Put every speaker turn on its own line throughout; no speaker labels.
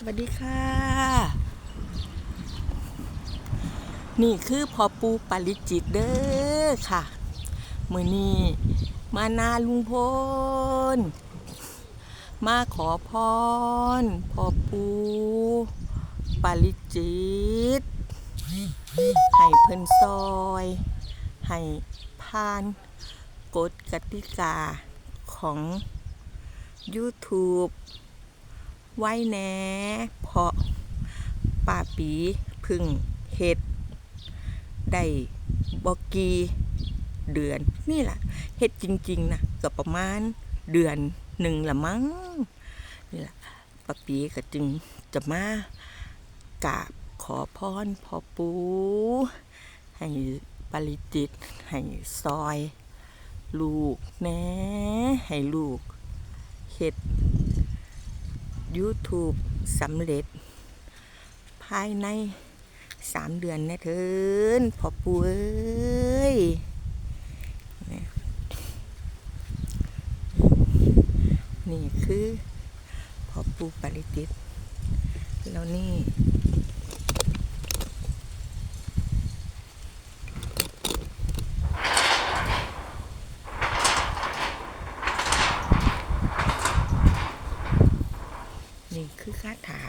สวัสดีค่ะ นี่คือพอปูปาริจิตเด้อค่ะมือนี้มานาลุงพล มาขอพรพอปูปาริจิต ให้เพิ่นซอย ให้ผ่านกฎกติกาของ YouTube ไว้แหน่เพราะป้าปีพึ่งเฮ็ดได้บอกกีเดือนนี่แหละเฮ็ดจริง ๆนะก็ประมาณเดือนหนึ่งละมั้งนี่แหละป้าปีก็จึงจะมากราบขอพรพ่อปูให้ปริจิตให้ซอย ลูกแน่ให้ลูกเฮ็ด YouTube สำเร็จ ภายในสามเดือนนะเถินพอปูเอ้ยนี่คือพอปูปริติตแล้วนี่ นี่คือคาถา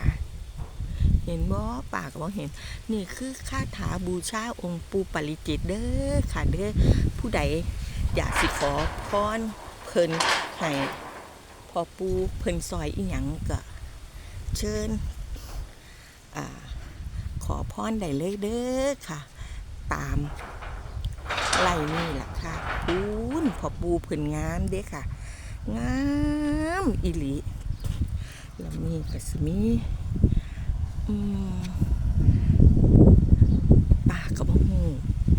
เห็นบ่ปากบ่เห็น นี่คือคาถาบูชาองค์ปูปริจิตเด้อค่ะเด้อผู้ใดอยากสิขอพรเพิ่นให้พอปูเพิ่นซอยอีหยังก็เชิญอ่าขอพรได้เลยเด้อค่ะ ตามไล่นี่ล่ะค่ะปูนพอปูเพิ่นงามเด้อค่ะ งามอีหลี แล้วมีก็สิมีปากกระบอกหู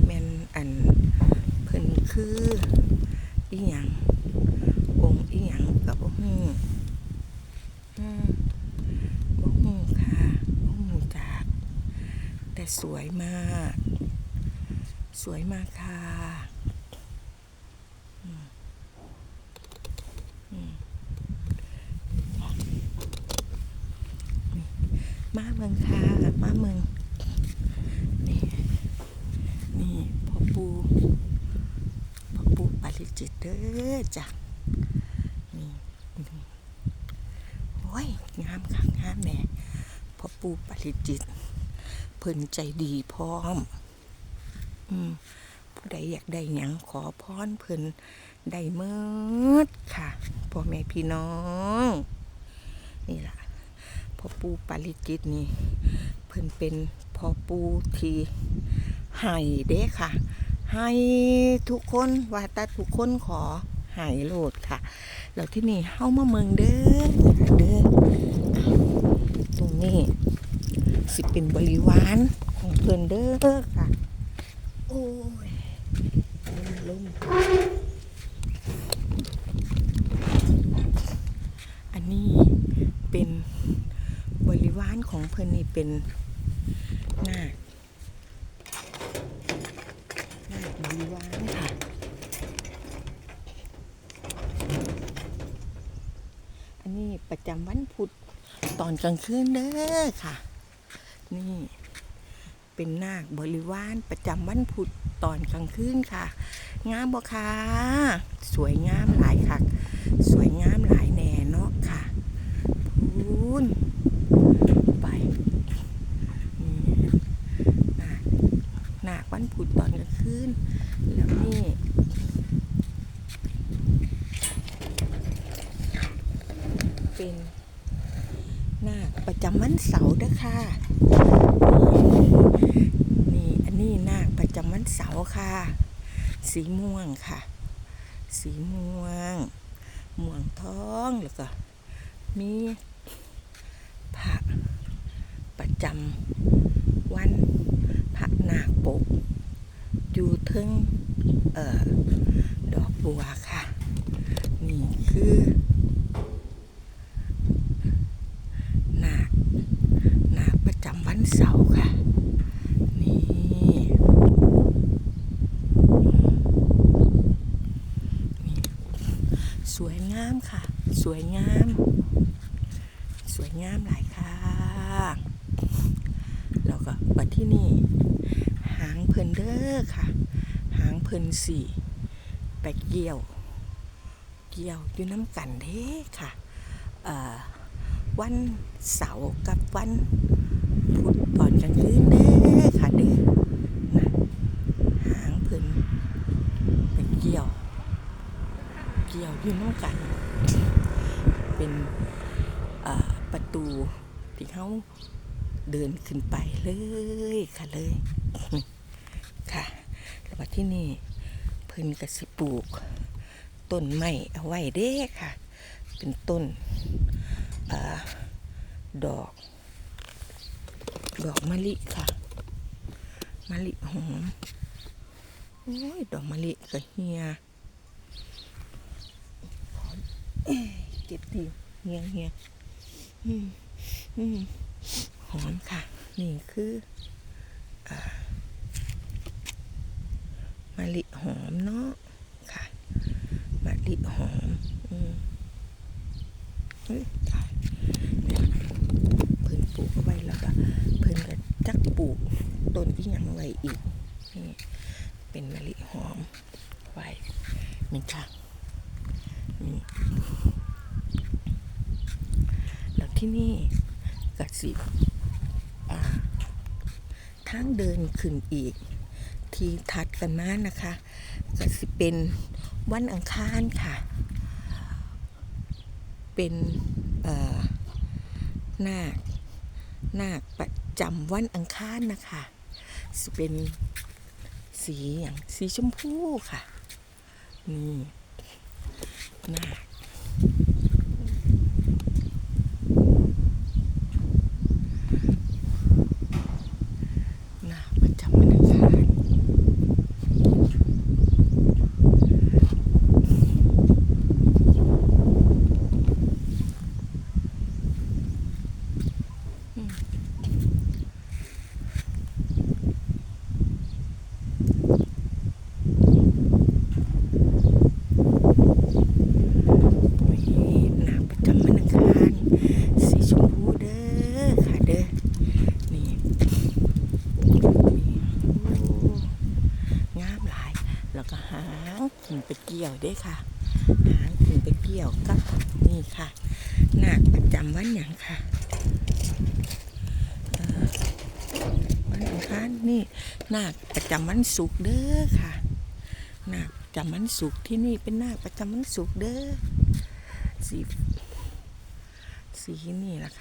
แมนอันเพิ่นคืออีหยังองค์อีหยังกับบ่ฮู้อืมบ่ฮู้ค่ะบ่ฮู้จักแต่สวยมาก สวยมากค่ะอืมอืม มาเมืองค่ะมาเมือง นี่ นี่พ่อปูพ่อปูปาริจิตเด้อจ้ะนี่นี่โอ้ยงามค่ะงามแน่พ่อปูปาริจิต เพิ่นใจดีพร้อม อืมผู้ใดอยากได้หยังขอพรเพิ่นได้เมิดค่ะพ่อแม่พี่น้อง นี่ล่ะ พ่อปูปาริจิตนี่ เพิ่นเป็นพ่อปูที่ให้เด้ค่ะ ให้ทุกคนว่าแตาทุกคนขอให้โลดค่ะ แล้วที่นี่เฮามาเมืองเด้อเด้อตรงนี้ สิเป็นบริวารของเพิ่นเด้อค่ะ โอ้ยลมลมอันนี้เป็น ของเพิ่นนี่เป็นนาคนาคบริวารค่ะ อันนี้ประจำวันพุธตอนกลางคืนเด้อค่ะ นี่เป็นนาคบริวารประจำวันพุธตอนกลางคืนค่ะ งามบ่คะสวยงามหลายค่ะ สวยงามหลายแน่เนาะค่ะพูน ไปนี่หนาหนาวันพุธตอนกลางคืน แล้วนี่ เป็นหน้าค ประจำวันเสาร์เด้อค่ะ นี่อันนี้นาคประจำวันเสาร์ค่ะ สีม่วงค่ะ สีม่วง ม่วงทองแล้วก็มีพระประจำวันพระนาคปกอยู่ทึงเอ่อดอกบัวค่ะ นี่คือนาคนาคประจำ วันเสาร์ค่ะ นี่ นี่ สวยงามค่ะ สวยงาม สวยงามหลายค่ะบัดที่นี่ หางเพิ่นเด้อค่ะ หางเพิ่นสี่ไปเกี่ยว เกี่ยวอยู่น้ำกันเด้ค่ะ เอ่อวันเสาร์กับวัน พุธตอนกลางคืนเด้อค่ะเด้อนะหางเพิ่นไปเกี่ยว เกี่ยวอยู่น้ำกัน เป็นประตูที่เขาเดินขึ้นไปเลยค่ะเลยค่ะแล้วที่นี่เพิ่นกระสิปลูก ต้นไม้เอาไว้เด้ค่ะ เป็นต้นอดอก ดอกมะลิค่ะ มะลิหอม โอ้ย ดอกมะลิก็เฮียเจ็บตีเฮียเฮียหอมค่ะ นี่คืออมะลิหอมเนาะค่ะมะลิหอม อืมเฮ้ยตายเพิ่นปลูกเอาไว้แล้วก็เพิ่นก็จักปลูก ต้นที่ยังไว้อีกนี่เป็นมะลิหอมไว้นี่ค่ะนี่แล้วที่นี่กสิอ่าทางเดินขึ้นอีก ที่ถัดกันมานะคะก็สิเป็นวันอังคารค่ะ เป็นนาคนาคประจำวันอังคารนะคะ สิเป็นสีอย่างสีชมพูค่ะ นี่นาคนาคประจำวันอังคาร นี่หนาประจำวันอังคารสีชมพูเด้อค่ะเด้อนี่นี่โอ้งามหลาย แล้วก็หางขึ้น ไปเกี่ยวด้อค่ะ หางขึ้นไปเกี่ยวกับนี่ค่ะหนาคประจำวันหยังค่ะวันอังคารนี่หนาคประจำวันศุกร์เด้อค่ะหนาคประจำวันศุกร์ที่นี่เป็นหนาคประจำวันศุกร์เด้อสีสีนี่แหละค่ะ